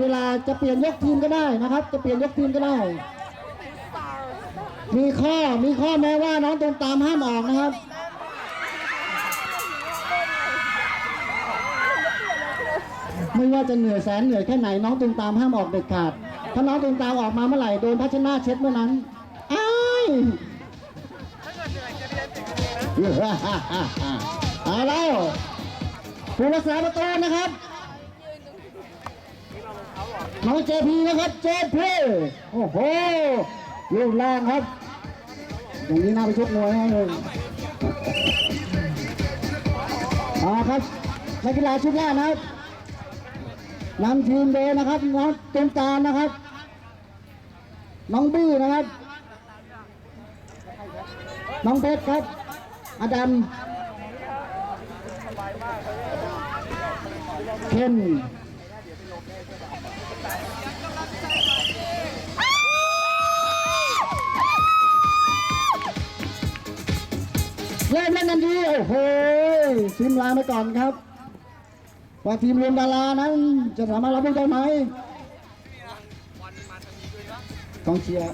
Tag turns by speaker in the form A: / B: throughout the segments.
A: เวลาจะเปลี่ยนยกทีมก็ได้นะครับ จะเปลี่ยนยกทีมก็ได้ มีข้อมีข้อแม้ว่าน้องตรงตามห้ามออกนะครับ ไม่ว่าจะเหนื่อยแสนเหนื่อยแค่ไหนน้องตุงตามห้ามออกเด็ดขาด ถ้าน้องตุงตามออกมาเมื่อไหร่โดนพัชนะเช็ดเมื่อนั้นอ้ายเอาแล้วผู้รักษาประตูนะครับ น้องเจพีนะครับเจพีโอ้โหลูกแรงครับอย่างนี้น่าไปชกมวยให้เลยเอาครับนักกีฬาชุดแรกนะครับนำทีมโดยนะครับน้องเตุมตานะครับ น้องบี้นะครับ น้องเพชรครับ อดัมเคน เริ่มเล่นกันดีโอ้โหทีมลาไปก่อนครับว่าทีมรวมดารานั้น จะสามารถรับมือได้ไหมกองเชียร์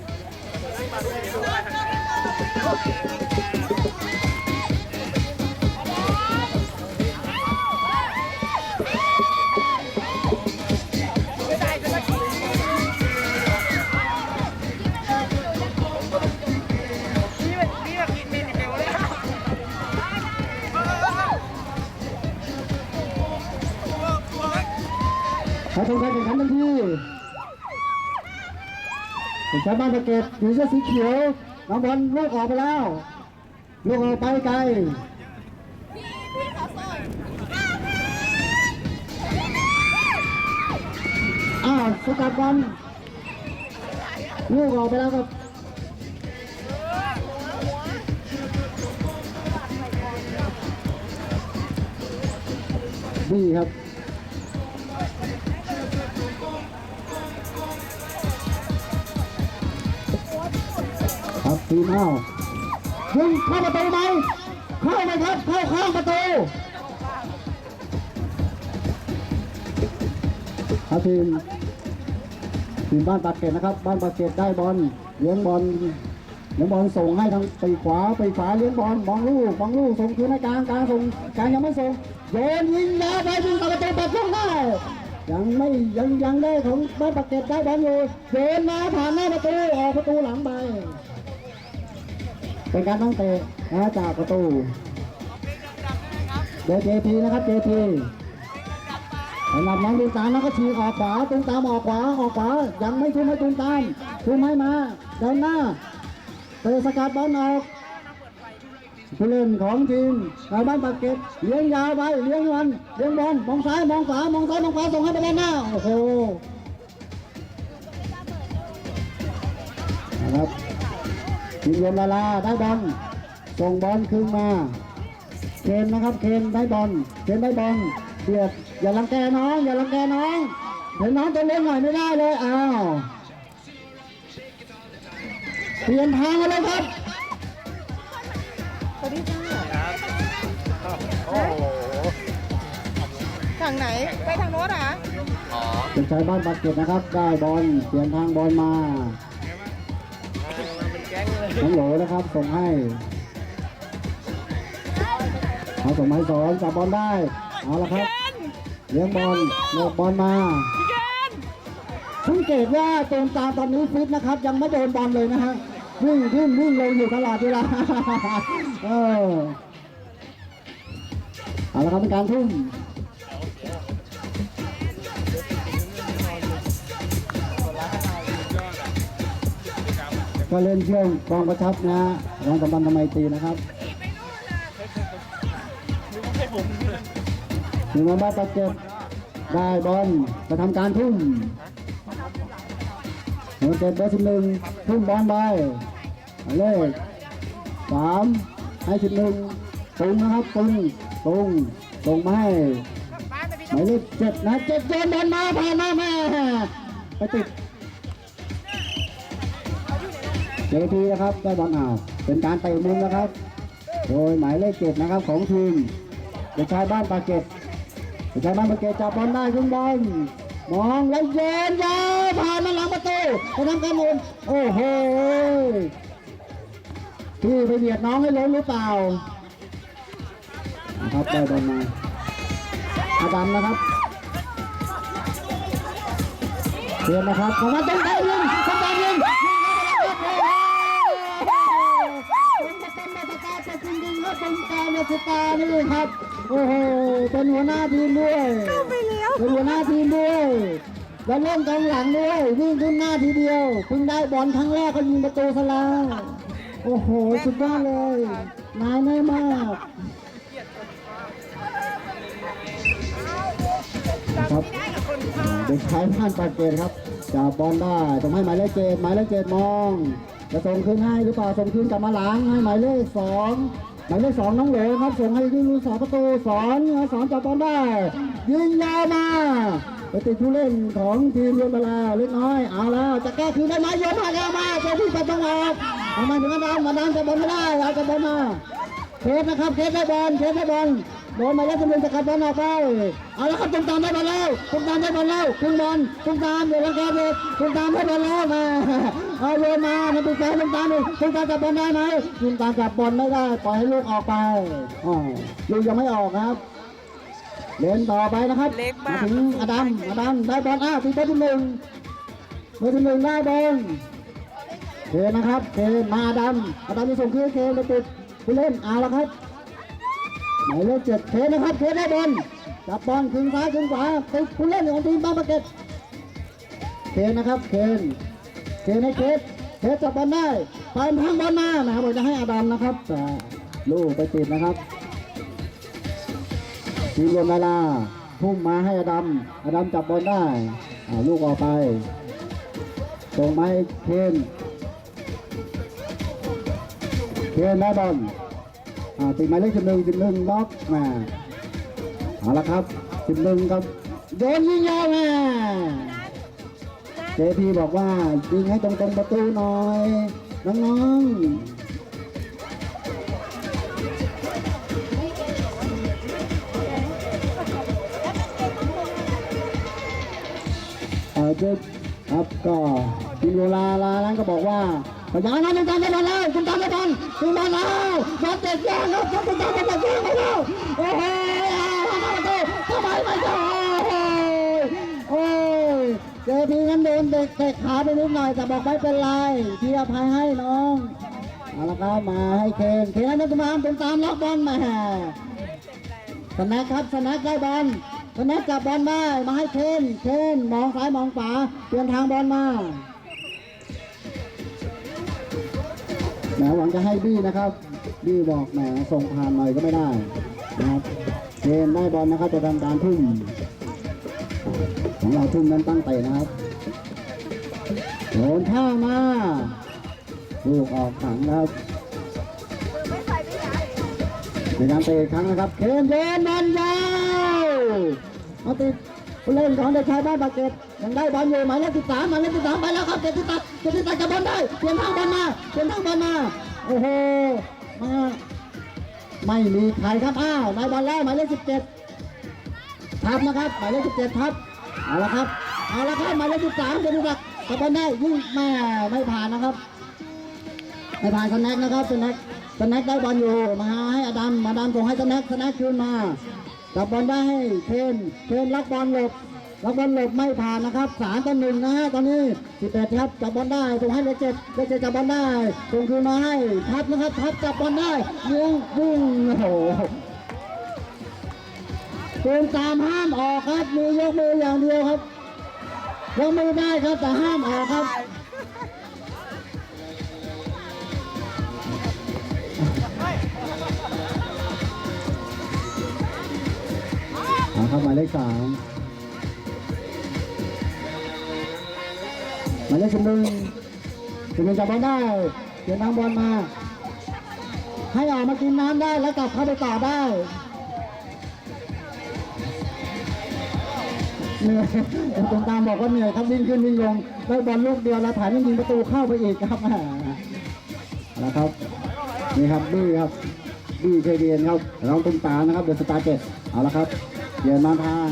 A: ขอทำการแข่งขันทันทีเป็นชาวบ้านตะเก็บถือเสื้อสีเขียวน้องบอลลูกออกไปแล้ว ลูกออกไปไกลอ้าวสกัดบอลลูกออกไปแล้วครับนี่ครับ ทีมเอายิงเข้าประตูไหมเข้าไหมครับเข้าข้างประตูครับทีมทีมบ้านปากเกร็ดนะครับ บ้านปากเกร็ดได้บอลเลี้ยงบอลเลี้ยงบอลส่งให้ทางไปขวาไปขวาเลี้ยงบอลมองลูกมองลูกส่งคืนให้กลางกลางส่งกลางยังไม่ส่งโยนยิงยาวไปยิงเข้าประตูปัดลงได้ยังไม่ยังยังได้ของบ้านปากเกร็ดได้บอลอยู่โยนมาผ่านหน้าประตูออกประตูหลังไป เป็นการตั้งเตะนะจากประตูเดยเจพีนะครับเจพีสำหรับน้องตูมตามแล้วก็ฉีกออกขวาตูมตามออกขวาออกขวายังไม่ทุ่มให้ตูมตามทุ่มให้มาเดินหน้าเตะสกัดบอลออกผู้เล่นของทีมชาวบ้านปากเกร็ดเลี้ยงยาวไปเลี้ยงวันเลี้ยงบอลมองซ้ายมองขวามองซ้ายมองขวาส่งให้ไปด้านหน้าโอ้โหนะครับ มรวมดาราได้บอลส่งบอลคืนมา เคนนะครับเคนได้บอลเคนได้บอลเบียดอย่าลังแกน้องอย่าลังแกน้องเห็นน้องตัวเล็กหน่อยไม่ได้เลยอ้าวเปลี่ยนทางมาเลยครับ
B: สวัสดีจ้า
C: โอ้โห
B: ฝั่งไหนไปทางโน้นเหรอ
C: อ๋อ
A: เป็นชายบ้านบาดเจ็บนะครับ ได้บอลเปลี่ยนทางบอลมา
C: เป็นแก๊ งเลย
A: น้องโหลนะครับส่งให้เขาส่งมาให้สอนจับบอลได้เอาละครับเลี้ยงบอลโยกบอลมา
B: พี่เกน
A: สังเกตว่าตูมตามตอนนี้ฟิตนะครับ ยังไม่โดนบอลเลยนะฮะวิ่งวิ่งวิ่งลงอยู่ตลอดเวลาเออเอาละครับเป็นการทุ่ม ก็เล่นช่วงกองประชับนะรองกำบันทำไมตีนะครับถึงมาบ้านตะเก็บได้บอลจะทำการทุ่มหนึ่งเจ็ดเบอร์สิบหนึ่งทุ่มบอลไปเลขสามให้สิบหนึ่งตุงนะครับตุงตุงส่งมาให้หมายเลขเจ็ดนะเจ็ดโยนบอลมาผ่านหน้าแม่ไปติด เจทีนะครับได้บอลเอาวเป็นการเตะมุมนะครับ โดยหมายเลขเจ็ดนะครับของทีมเด็กชายบ้านปากเกร็ดเด็กชายบ้านปากเกร็ดจับบอลได้ขึ้นบอลมองแล้วเย็นยาวผ่านมาหลังประตูไปทำการหมุนโอ้โหพี่ไปเบียดน้องให้ล้มหรือเปล่านะครับได้บอลมาอาดัมนะครับเตือนนะครับของมาต้องได้ยิงต้องได้ ตาร์นี่ครับโอ้โหเป็นหัวหน้าทีมด้วย
B: ไปแล้ว
A: เป็นหัวหน้าทีมด้วยแล้วเล่นกองหลังด้วยวิ่งขึ้นหน้าทีเดียวเพิ่งได้บอลครั้งแรกก็ยิงประตูซะแล้วโอ้โหสุดยอดเลยนายแน่มากครับเด็กชายผ่านปากเกตครับจับบอลได้ต้องให้หมายเลขเจ็ดหมายเลขเจ็ดมองจะส่งคืนให้หรือเปล่าส่งคืนกลับมาหลังให้หมายเลขสอง หมายเลขสองน้องเหลวครับส่งให้ที่ลูกสาวประตูสอนสอนจับบอลได้ ยิงยาวมาไปติดผู้เล่นของทีมเยนมาลาเล็กน้อยเอาแล้วจะแก้คืนได้ไหมโยนมายาวมาเจ้าที่ปัดจังหวะทำไมถึงมาดานมาดานจะบอลไม่ได้เอาจะบอลมาเคสนะครับเคสได้บอลเคสได้บอล โดนมาแล้วจะเป็นสกัดบอลออกไปเอาละครับตุ้มตามได้บอลแล้วตุ้มตามได้บอลแล้วขึ้นบอลตุ้มตามเดี๋ยวรังแกเด็กตุ้มตามได้บอลแล้วมาเอาโยนมามันเป็นแฟนตุ้มตามเลยตุ้มตามจับบอลได้ไหมตุ้มตามจับบอลไม่ได้ปล่อยให้ลูกออกไปอ๋อลูกยังไม่ออกครับ เล่นต่อไปนะครับ
B: เล็กมาก
A: ถึงอดัมอดัมได้บอลอ้าวตีเบอร์ที่หนึ่งเบอร์ที่หนึ่งได้บอลเคนนะครับเคนมาดำอาดำจะส่งคืนเคนไปติดผู้เล่นเอาละครับ หมายเลขเจ็ดเคนนะครับเคนได้บอลจับบอลคืนซ้ายคืนขวาติดผู้เล่นของทีมบานประเกตเคนนะครับเคนเคนให้เคสเคสจับบอลได้ไปทางบอลมานะครับจะให้อาดัมนะครับแต่ลูกไปติดนะครับทีมรวมดาราพุ่งมาให้อาดัมอาดัมจับบอลได้ลูกออกไปส่งมาให้เคนเคนได้บอล ติดหมายเลขสิบหนึ่งสิบหนึ่งล็อกมาเอาละครับสิบหนึ่งครับโยนยิงยาวมาเจพีบอกว่ายิงให้ตรงตรงประตูหน่อย น้องๆเออเจ๊ครับก็ทีมโรลาลาล้านก็บอกว่าพยายามนะคุณตามได้บอลแล้วคุณตามได้บอลคุณบอลแล้ว บอลเตะแย่งครับคุณตามได้บอลแย่งแล้วโอ้โหทำไมไม่ได้โอ้ยเจพีงั้นโดนเด็กเตะขาไปนิดหน่อยแต่บอกไม่เป็นไรที่อภัยให้น้องเอาละครับมาให้เคนเคนให้นักตามเป็นตามล็อกบอลมาสน็คครับสน็คได้บอลสน็คจับบอลได้มาให้เคนเคนมองซ้ายมองขวาเปลี่ยนทางบอลมา แหมหวังจะให้บี้นะครับ บี้บอกแหมส่งผ่านหน่อยก็ไม่ได้นะครับเกมได้บอลนะครับจะทำการทุ่ม ของเราทุ่มนั้นตั้งเตะนะครับโดนข้ามาลูกออกขังนะครับในการเตะครั้งนะครับ เคนเดินบอลยาวมาติด ผู้เล่นของเด็กชายบ้านปากเกร็ดยังได้บอลอยู่หมายเลขสิบสามหมายเลขสิบสามไปแล้วครับเจ็ดสิตัดเจ็ดสิตัดจับบอลได้เปลี่ยนทางบอลมาเปลี่ยนทางบอลมาโอ้โหมาไม่มีใครครับอ้าวได้บอลแล้วหมายเลขสิบเจ็ดทับนะครับหมายเลขสิบเจ็ดทับเอาละครับเอาละครับหมายเลขสิบสามเจ็ดสิตัดจับบอลได้ยิ่งแม่ไม่ผ่านนะครับไม่ผ่านสแน็คนะครับสแน็คสแน็คได้บอลอยู่มาให้อดัมอดัมส่งให้สแน็คสแน็คคืนมา จับบอลได้ให้เคนเคนรับบอลหลบรับบอลหลบไม่ผ่านนะครับสามต่อหนึ่งนะฮะตอนนี้สิบแปดครับจับบอลได้ส่งให้เลเจ็ดเลเจ็ดจับบอลได้ส่งคืนมาให้ทับนะครับทับจับบอลได้ยิงยิงโอ้โหเกมตามห้ามออกครับมียกมืออย่างเดียวครับยกมือได้ครับแต่ห้ามออกครับ ครับหมายเลขสามหมายเลขสิบหนึ่งสิบหนึ่งจับบอลได้เปลี่ยนทางบอลมา ให้ออกมากินน้ำได้แล้วกลับเข้าไปต่อได้เหนื่อยตรงตามบอกว่าเหนื่อยครับวิ่งขึ้นวิ่งลงได้บอลลูกเดียวแล้วถ่ายยิงประตูเข้าไปอีกครับนะครับนี่ครับนี่ครับบี้เคเดียนครับน้องตุ้มตานะครับเดอะสตาร์เจ็ดเอาละครับ เดินมาทาง